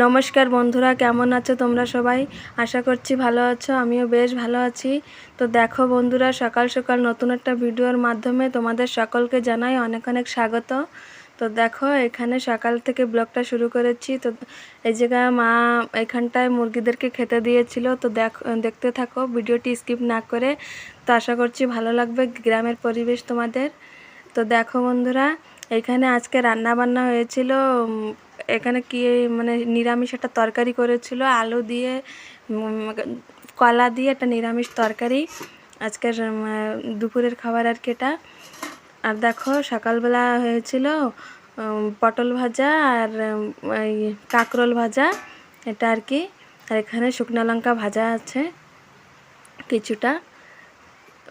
নমস্কার বন্ধুরা, কেমন আছো তোমরা সবাই? আশা করছি ভালো আছো, আমিও বেশ ভালো আছি। তো দেখো বন্ধুরা, সকাল সকাল নতুন একটা ভিডিওর মাধ্যমে তোমাদের সকলকে জানাই অনেক অনেক স্বাগত। তো দেখো, এখানে সকাল থেকে ব্লগটা শুরু করেছি। তো এই জায়গায় মা এখানটায় মুরগিদেরকে খেতে দিয়েছিল। তো দেখ, দেখতে থাকো, ভিডিওটি স্কিপ না করে। তো আশা করছি ভালো লাগবে, গ্রামের পরিবেশ তোমাদের। তো দেখো বন্ধুরা, এখানে আজকে রান্না বান্না হয়েছিল এখানে কি মানে নিরামিষ একটা তরকারি করেছিল, আলু দিয়ে কলা দিয়ে একটা নিরামিষ তরকারি। আজকের দুপুরের খাবার আর কি এটা। আর দেখো, সকালবেলা হয়েছিল পটল ভাজা আর কাঁকরোল ভাজা, এটা আর কি। আর এখানে শুকনো লঙ্কা ভাজা আছে, কিছুটা।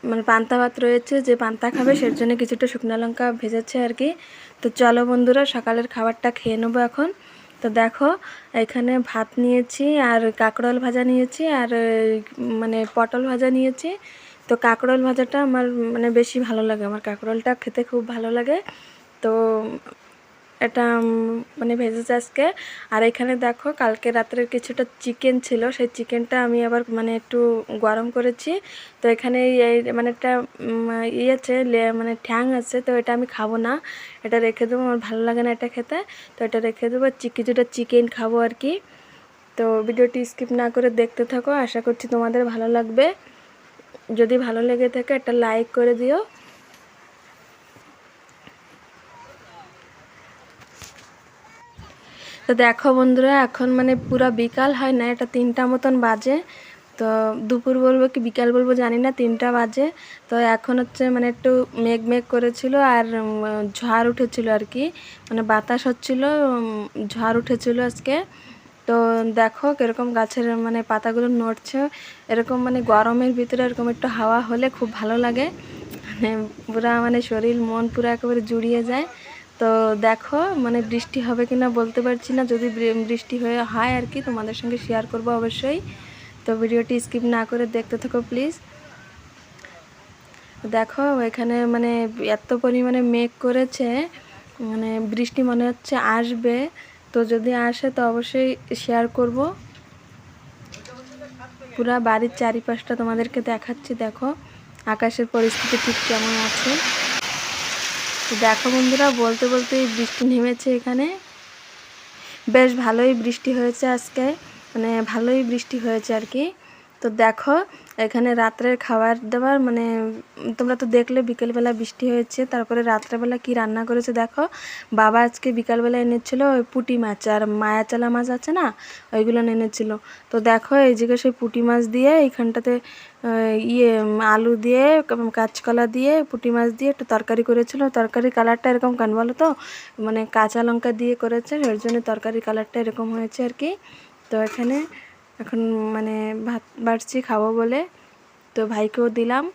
মানে পান্তা ভাত রয়েছে, যে পান্তা খাবে, সের জন্য কিছুটা শুকনো লঙ্কা ভেজেছে আর কি। তো চলো বন্ধুরা, সকালের খাবারটা খেয়ে নেব এখন। তো দেখো, এখানে ভাত নিয়েছি আর কাঁকড়ল ভাজা নিয়েছি আর মানে পটল ভাজা নিয়েছি। তো কাঁকরোল ভাজাটা আমার মানে বেশি ভালো লাগে। আমার কাঁকরোলটা খেতে খুব ভালো লাগে। তো এটা মানে ভেজেছে আজকে আর এখানে দেখো কালকে রাত্রের কিছুটা চিকেন ছিল সেই চিকেনটা আমি আবার মানে একটু গরম করেছি। তো এখানে মানে একটা উম, ই আছে মানে ঠ্যাং আছে তো এটা আমি খাব না। এটা রেখে দেবো আমার ভালো লাগে না এটা খেতে। তো এটা রেখে দেবো কিছুটা চিকেন খাব আর কি। তো ভিডিওটি স্কিপ না করে দেখতে থাকো আশা করছি তোমাদের ভালো লাগবে। যদি ভালো লেগে থাকে একটা লাইক করে দিও। তো দেখো বন্ধুরা, এখন মানে পুরো বিকাল, হয় না? এটা তিনটা মতন বাজে। তো দুপুর বলব কি বিকাল বলব জানি না, তিনটা বাজে। তো এখন হচ্ছে মানে একটু মেঘ মেঘ করেছিল আর ঝড় উঠেছিল আর কি। মানে বাতাস হচ্ছিল ঝড় উঠেছিল আজকে। তো দেখো কীরকম গাছের মানে পাতাগুলো নড়ছে। এরকম মানে গরমের ভিতরে এরকম একটু হাওয়া হলে খুব ভালো লাগে। মানে পুরা মানে শরীর, মন পুরো একেবারে জুড়িয়ে যায়। তো দেখো মানে বৃষ্টি হবে কি না বলতে পারছি না। যদি বৃষ্টি হয়ে হয় আর কি, তোমাদের সঙ্গে শেয়ার করব অবশ্যই। তো ভিডিওটি স্কিপ না করে দেখতে থাকো প্লিজ দেখো, এখানে মানে এত পরিমাণে মেঘ করেছে মানে বৃষ্টি মনে হচ্ছে আসবে। তো যদি আসে, তো অবশ্যই শেয়ার করব। পুরা বাড়ির চারিপাশটা তোমাদেরকে দেখাচ্ছি, দেখো। আকাশের পরিস্থিতি ঠিক কেমন আছে? তো দেখো বন্ধুরা, বলতে বলতে বৃষ্টি নেমেছে এখানে। বেশ ভালোই বৃষ্টি হয়েছে আজকে মানে ভালোই বৃষ্টি হয়েছে আর কি। তো দেখো, এখানে রাত্রের খাবার দাবার মানে তোমরা তো দেখলে বিকেলবেলা বৃষ্টি হয়েছে, তারপরে রাত্রেবেলা কি রান্না করেছে দেখো? বাবা আজকে বিকালবেলা এনেছিল ওই পুঁটি মাছ, আর মায়াচালা মাছ আছে না, ওইগুলো এনেছিল। তো দেখো, এই জায়গায় সেই পুঁটি মাছ দিয়ে এইখানটাতে ইয়ে আলু দিয়ে কাঁচকলা দিয়ে পুঁটি মাছ দিয়ে একটু তরকারি করেছিল। তরকারির কালারটা এরকম কেন বলো তো? মানে কাঁচা লঙ্কা দিয়ে করেছে এর জন্য তরকারির কালারটা এরকম হয়েছে আর কি। তো এখানে এখন মানে ভাত বাড়ছি খাব বলে। তো ভাইকেও দিলাম।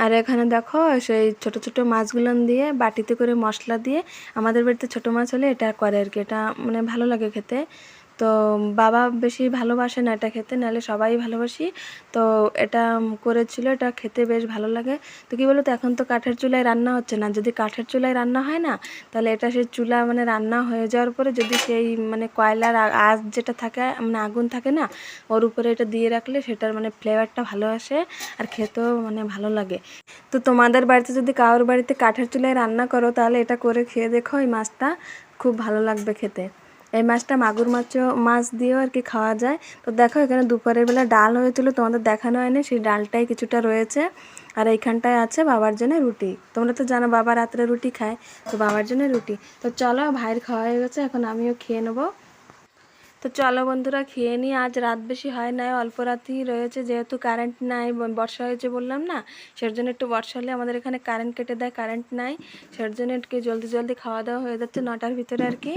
আর এখানে দেখো, সেই ছোট ছোট মাছগুলো দিয়ে বাটিতে করে মশলা দিয়ে আমাদের বাড়িতে ছোট মাছ হলে এটা করে আর কি। এটা মানে ভালো লাগে খেতে। তো বাবা বেশি ভালোবাসে না এটা খেতে, নাহলে সবাই ভালোবাসি। তো এটা করেছিল, এটা খেতে বেশ ভালো লাগে। তো কী বলো তো এখন তো কাঠের চুলায় রান্না হচ্ছে না। যদি কাঠের চুলায় রান্না হয় না, তাহলে এটা সেই চুলা মানে রান্না হয়ে যাওয়ার পরে যদি সেই মানে কয়লার আ- আঁচ যেটা থাকে মানে আগুন থাকে না, ওর উপরে এটা দিয়ে রাখলে সেটার মানে ফ্লেভারটা ভালো আসে আর খেতেও মানে ভালো লাগে। তো তোমাদের বাড়িতে যদি কারোর বাড়িতে কাঠের চুলায় রান্না করো, তাহলে এটা করে খেয়ে দেখো এই মাছটা। খুব ভালো লাগবে খেতে। এই মাছটা মাগুর মাছও মাছ দিয়েও আর কি খাওয়া যায়। তো দেখো, এখানে দুপুরের বেলা ডাল হয়েছিল, তোমাদের দেখানো হয়নি। সেই ডালটাই কিছুটা রয়েছে। আর এইখানটায় আছে বাবার জন্য রুটি। তোমরা তো জানো, বাবা রাত্রে রুটি খায়, তো বাবার জন্য রুটি। তো চলো, ভাইয়ের খাওয়া হয়ে গেছে, এখন আমিও খেয়ে নেব। তো চলো বন্ধুরা, খেয়ে নিই। আজ রাত বেশি হয় নাই, অল্প রাতই রয়েছে। যেহেতু কারেন্ট নাই বর্ষা হয়েছে বললাম না সের জন্য একটু বর্ষা হলে আমাদের এখানে কারেন্ট কেটে দেয় কারেন্ট নাই। সের জন্য একটু জলদি জলদি খাওয়া দাওয়া হয়ে যাচ্ছে নটার ভিতরে আর কি।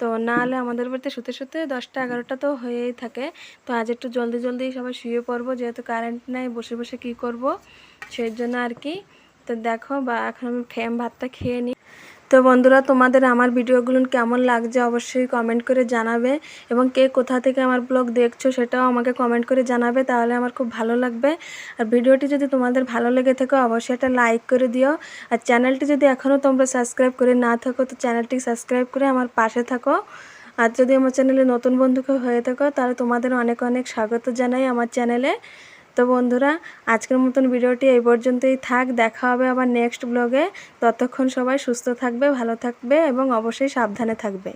তো না হলে আমাদের বাড়িতে শুতে শুতে দশটা এগারোটা তো হয়েই থাকে। তো আজ একটু জলদি জলদি সবাই শুয়ে পড়ব, যেহেতু কারেন্ট নাই, বসে বসে কি করব সেই জন্য আর কি। তো দেখো, বা এখন আমি ভাতটা খেয়ে নিই তো বন্ধুরা, তোমাদের আমার ভিডিওগুলো কেমন লাগছে অবশ্যই কমেন্ট করে জানাবে এবং কে কোথা থেকে আমার ব্লগ দেখছ সেটাও আমাকে কমেন্ট করে জানাবে, তাহলে আমার খুব ভালো লাগবে। আর ভিডিওটি যদি তোমাদের ভালো লেগে থাকে, অবশ্যই একটা লাইক করে দিও। আর চ্যানেলটি যদি এখনও তোমরা সাবস্ক্রাইব করে না থাকো, তো চ্যানেলটি সাবস্ক্রাইব করে আমার পাশে থাকো। আর যদি আমার চ্যানেলে নতুন বন্ধুকে হয়ে থাকো, তাহলে তোমাদের অনেক অনেক স্বাগত জানাই আমার চ্যানেলে তো বন্ধুরা, আজকের মতন ভিডিওটি এই পর্যন্তই থাক। দেখা হবে আবার নেক্সট ব্লগে ততক্ষণ সবাই সুস্থ থাকবে, ভালো থাকবে এবং অবশ্যই সাবধানে থাকবে।